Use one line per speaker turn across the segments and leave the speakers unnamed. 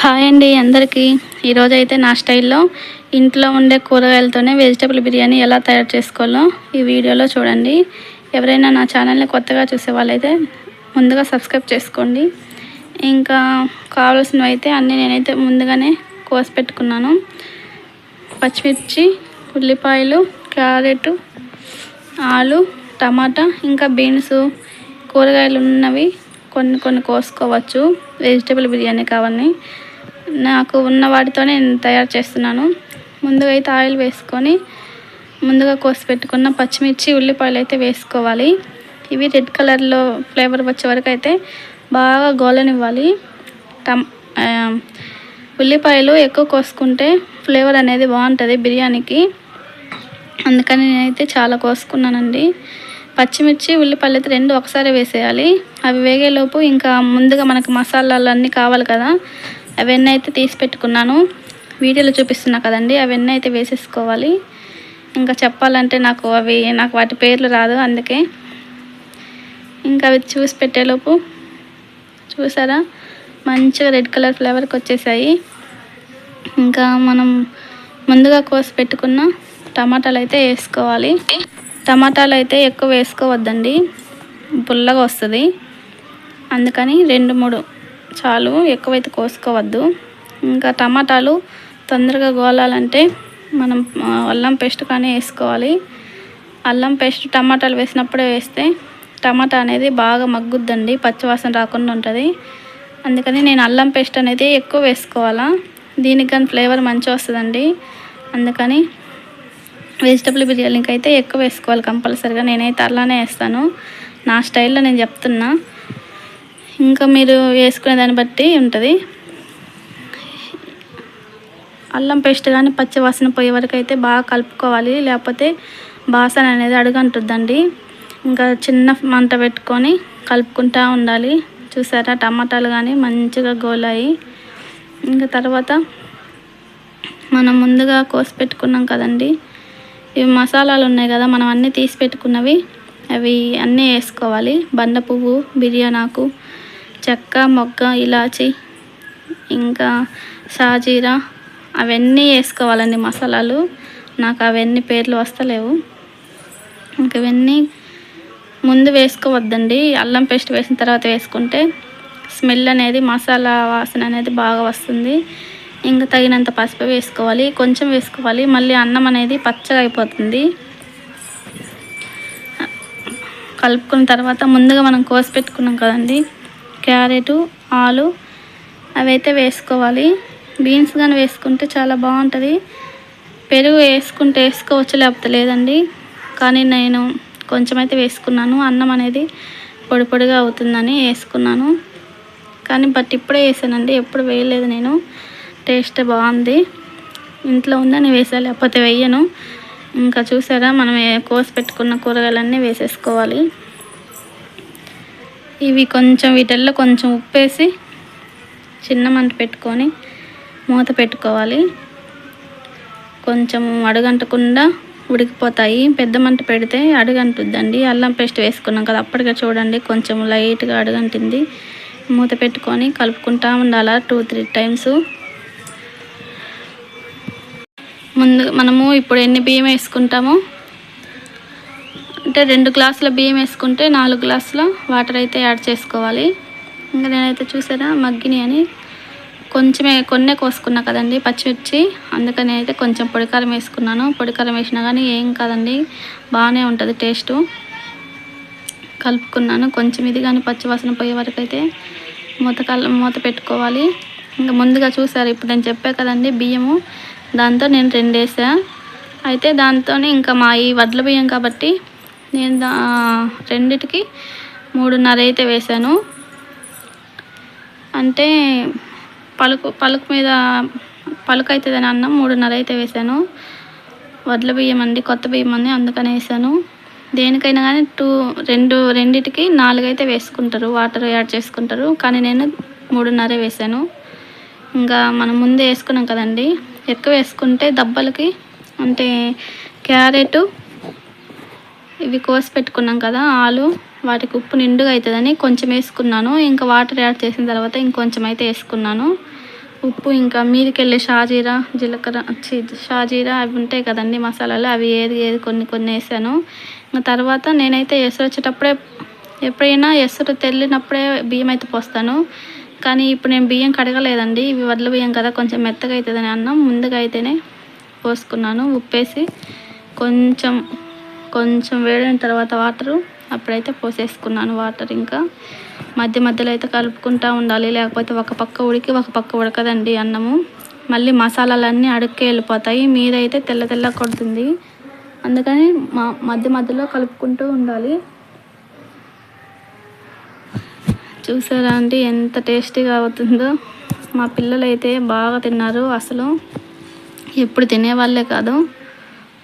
Hi అండి అందరికీ. ఈరోజు అయితే నా స్టైల్లో ఇంట్లో ఉండే కూరగాయలతోనే వెజిటబుల్ బిర్యానీ ఎలా తయారు చేసుకోవాలో ఈ వీడియోలో చూడండి. ఎవరైనా నా ఛానల్ని కొత్తగా చూసే వాళ్ళైతే ముందుగా సబ్స్క్రైబ్ చేసుకోండి. ఇంకా కావాల్సినవి అయితే అన్నీ నేనైతే ముందుగానే కోసి పెట్టుకున్నాను. పచ్చిమిర్చి ఉల్లిపాయలు క్యారెట్ ఆలు టమాటా ఇంకా బీన్స్ కూరగాయలు ఉన్నవి కొన్ని కొన్ని కోసుకోవచ్చు. వెజిటేబుల్ బిర్యానీ కావాలని. నాకు ఉన్న వాటితోనే నేను తయారు చేస్తున్నాను. ముందుగా అయితే ఆయిల్ వేసుకొని ముందుగా కోసి పెట్టుకున్న పచ్చిమిర్చి ఉల్లిపాయలు అయితే వేసుకోవాలి. ఇవి రెడ్ కలర్లో ఫ్లేవర్ వచ్చే వరకు అయితే బాగా గోలనివ్వాలి. టమ్ ఉల్లిపాయలు ఎక్కువ కోసుకుంటే ఫ్లేవర్ అనేది బాగుంటుంది బిర్యానీకి. అందుకని నేనైతే చాలా కోసుకున్నానండి. పచ్చిమిర్చి ఉల్లిపాయలు అయితే రెండు ఒకసారి వేసేయాలి. అవి వేగేలోపు ఇంకా ముందుగా మనకు మసాలాలు అన్నీ కావాలి కదా అవన్నీ అయితే తీసి పెట్టుకున్నాను. వీడియోలో చూపిస్తున్నా కదండి అవన్నీ అయితే వేసేసుకోవాలి. ఇంకా చెప్పాలంటే నాకు అవి నాకు వాటి పేర్లు రాదు అందుకే. ఇంకా అవి చూసి పెట్టేలోపు చూసారా? మంచిగా రెడ్ కలర్ ఫ్లేవర్కి వచ్చేసాయి. ఇంకా మనం ముందుగా కోసి పెట్టుకున్న టమాటాలు అయితే వేసుకోవాలి. టమాటాలు అయితే ఎక్కువ వేసుకోవద్దండి. పుల్లగా వస్తుంది. అందుకని రెండు మూడు చాలు ఎక్కువైతే కోసుకోవద్దు. ఇంకా టమాటాలు తొందరగా గోలాలంటే మనం అల్లం పేస్ట్ కానీ వేసుకోవాలి. అల్లం పేస్ట్ టమాటాలు వేసినప్పుడే వేస్తే టమాటా అనేది బాగా మగ్గుద్దండి పచ్చివాసన రాకుండా ఉంటుంది. అందుకని నేను అల్లం పేస్ట్ అనేది ఎక్కువ వేసుకోవాలా. దీనికి కానీ ఫ్లేవర్ మంచిగా వస్తుందండి. అందుకని వెజిటబుల్ బిర్యానీకి అయితే ఎక్కువ వేసుకోవాలి కంపల్సరిగా. నేనైతే అలానే వేస్తాను. నా స్టైల్లో నేను చెప్తున్నా. ఇంకా మీరు వేసుకునే దాన్ని బట్టి ఉంటుంది. అల్లం పేస్ట్ కానీ పచ్చివాసన పోయే వరకు అయితే బాగా కలుపుకోవాలి. లేకపోతే బాసన అనేది అడుగంటుందండి ఇంకా చిన్న మంట పెట్టుకొని కలుపుకుంటూ ఉండాలి. చూసారా? టమాటాలు కానీ మంచిగా గోలాయి. ఇంకా తర్వాత మనం ముందుగా కోసి పెట్టుకున్నాం కదండి. ఇవి మసాలాలు ఉన్నాయి కదా మనం అన్నీ తీసి పెట్టుకున్నవి. అవి అన్నీ వేసుకోవాలి. బండ పువ్వు బిర్యానాకు చెక్క మొగ్గ ఇలాచి ఇంకా షాజీరా అవన్నీ వేసుకోవాలండి మసాలాలు. నాకు అవన్నీ పేర్లు వస్తలేవు. ఇంక ఇవన్నీ ముందు వేసుకోవద్దండి. అల్లం పేస్ట్ వేసిన తర్వాత వేసుకుంటే స్మెల్ అనేది మసాలా వాసన అనేది బాగా వస్తుంది. ఇంకా తగినంత పసుపు వేసుకోవాలి. కొంచెం వేసుకోవాలి. మళ్ళీ అన్నం అనేది పచ్చగా అయిపోతుంది. కలుపుకున్న తర్వాత ముందుగా మనం కోసి పెట్టుకున్నాం కదండి. క్యారెట్ ఆలు అవైతే వేసుకోవాలి. బీన్స్ కానీ వేసుకుంటే చాలా బాగుంటుంది. పెరుగు వేసుకుంటే వేసుకోవచ్చు లేకపోతే లేదండి. కానీ నేను కొంచెం అయితే వేసుకున్నాను. అన్నం అనేది పొడి పొడిగా అవుతుందని వేసుకున్నాను. కానీ బట్ ఇప్పుడే వేసానండి. ఎప్పుడు వేయలేదు నేను. టేస్ట్ బాగుంది. ఇంట్లో ఉందని వేసా లేకపోతే వేయను. ఇంకా చూసారా మనం కోసి పెట్టుకున్న కూరగాయలన్నీ వేసేసుకోవాలి. ఇవి కొంచెం వీటిల్లో కొంచెం ఉప్పేసి చిన్న మంట పెట్టుకొని మూత పెట్టుకోవాలి. కొంచెం అడుగంటకుండా ఉడికిపోతాయి. పెద్ద మంట పెడితే అడుగంటుద్దండి. అల్లం పేస్ట్ వేసుకున్నాం కదా అప్పటికే చూడండి కొంచెం లైట్గా అడుగంటింది. మూత పెట్టుకొని కలుపుకుంటా ఉండాలా టూ త్రీ టైమ్స్. ముందు మనము ఇప్పుడు ఎన్ని బియ్యం వేసుకుంటామో అంటే రెండు గ్లాసుల బియ్యం వేసుకుంటే నాలుగు గ్లాసుల వాటర్ అయితే యాడ్ చేసుకోవాలి. ఇంకా నేనైతే చూసారా మగ్గిని అని కొంచెమే కొన్నే కోసుకున్నా కదండి పచ్చిమిర్చి. అందుకని అయితే కొంచెం పొడికారం వేసుకున్నాను. పొడికారం వేసినా కానీ ఏం కాదండి బాగానే ఉంటుంది టేస్టు. కలుపుకున్నాను. కొంచెం ఇది కానీ పచ్చివాసన పోయే వరకు అయితే మూత కల మూత పెట్టుకోవాలి. ఇంకా ముందుగా చూసారు ఇప్పుడు నేను చెప్పా కదండి బియ్యము. దాంతో నేను రెండు వేసా. అయితే దాంతో ఇంకా మా ఈ వడ్ల బియ్యం కాబట్టి నేను దా రెండిటికి మూడున్నర అయితే వేసాను అంటే పలుకు పలుకు మీద పలుకు అవుతుందని అన్నం మూడున్నర అయితే వేసాను వడ్ల బియ్యం అండి కొత్త బియ్యం అండి అందుకని వేసాను దేనికైనా కానీ టూ రెండు రెండిటికి నాలుగైతే వేసుకుంటారు వాటర్ యాడ్ చేసుకుంటారు. కానీ నేను మూడున్నర వేసాను ఇంకా మనం ముందే వేసుకున్నాం కదండి. ఎక్కువ వేసుకుంటే దెబ్బలకి అంటే క్యారెట్ ఇవి కోసి పెట్టుకున్నాం కదా ఆలు వాటికి ఉప్పు నిండుగా అవుతుందని కొంచెం వేసుకున్నాను. ఇంకా వాటర్ యాడ్ చేసిన తర్వాత ఇంకొంచెం అయితే వేసుకున్నాను. ఉప్పు ఇంకా మీదకెళ్ళే షాజీరా జీలకర్ర షాజీరా అవి ఉంటాయి కదండి మసాలాలు అవి ఏది ఏది కొన్ని కొన్ని వేసాను. ఇంకా తర్వాత నేనైతే ఎసరు వచ్చేటప్పుడే ఎప్పుడైనా ఎసరు తెల్లినప్పుడే బియ్యం అయితే పోస్తాను. కానీ ఇప్పుడు నేను బియ్యం కడగలేదండి. ఇవి వడ్ల బియ్యం కదా కొంచెం మెత్తగా అవుతుందని అన్నం ముందుగా అయితేనే పోసుకున్నాను. ఉప్పేసి కొంచెం కొంచెం వేడిన తర్వాత వాటరు. అప్పుడైతే పోసేసుకున్నాను వాటర్ ఇంకా. మధ్య మధ్యలో అయితే కలుపుకుంటూ ఉండాలి. లేకపోతే ఒక పక్క ఉడికి ఒక పక్క ఉడకదండి అన్నము. మళ్ళీ మసాలాలన్నీ అడుక్కి వెళ్ళిపోతాయి. మీదైతే తెల్ల తెల్ల కొడుతుంది. అందుకని మా మధ్య మధ్యలో కలుపుకుంటూ ఉండాలి. చూసారా అండి ఎంత టేస్టీగా అవుతుందో. మా పిల్లలైతే బాగా తిన్నారు. అసలు ఎప్పుడు తినేవాళ్ళే కాదు.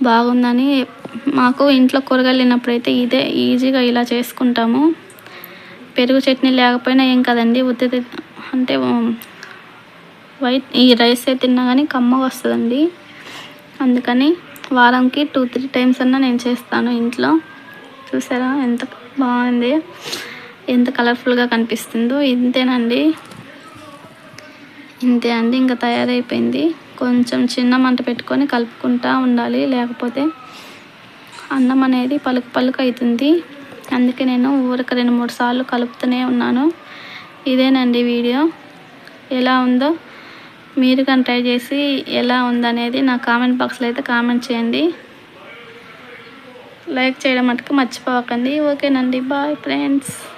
బాగుందని మాకు ఇంట్లో కూరగాయలు లేనప్పుడైతే ఇదే ఈజీగా ఇలా చేసుకుంటాము. పెరుగు చట్నీ లేకపోయినా ఏం కదండి ఉత్తి అంటే వైట్ ఈ రైస్ తిన్నా కానీ కమ్మగా వస్తుందండి. అందుకని వారంకి టూ త్రీ టైమ్స్ అన్నా నేను చేస్తాను ఇంట్లో. చూసారా ఎంత బాగుంది ఎంత కలర్ఫుల్గా కనిపిస్తుందో. ఇంతేనండి. ఇంతే అండి ఇంకా తయారైపోయింది. కొంచెం చిన్న మంట పెట్టుకొని కలుపుకుంటూ ఉండాలి లేకపోతే అన్నం అనేది పలుకు పలుకు అవుతుంది. అందుకే నేను ఊరికి రెండు మూడు సార్లు కలుపుతూనే ఉన్నాను. ఇదేనండి వీడియో. ఎలా ఉందో మీరు కానీ ట్రై చేసి ఎలా ఉందనేది నా కామెంట్ బాక్స్లో అయితే కామెంట్ చేయండి. లైక్ చేయడం మటుకు మర్చిపోకండి ఓకేనండి. Bye friends.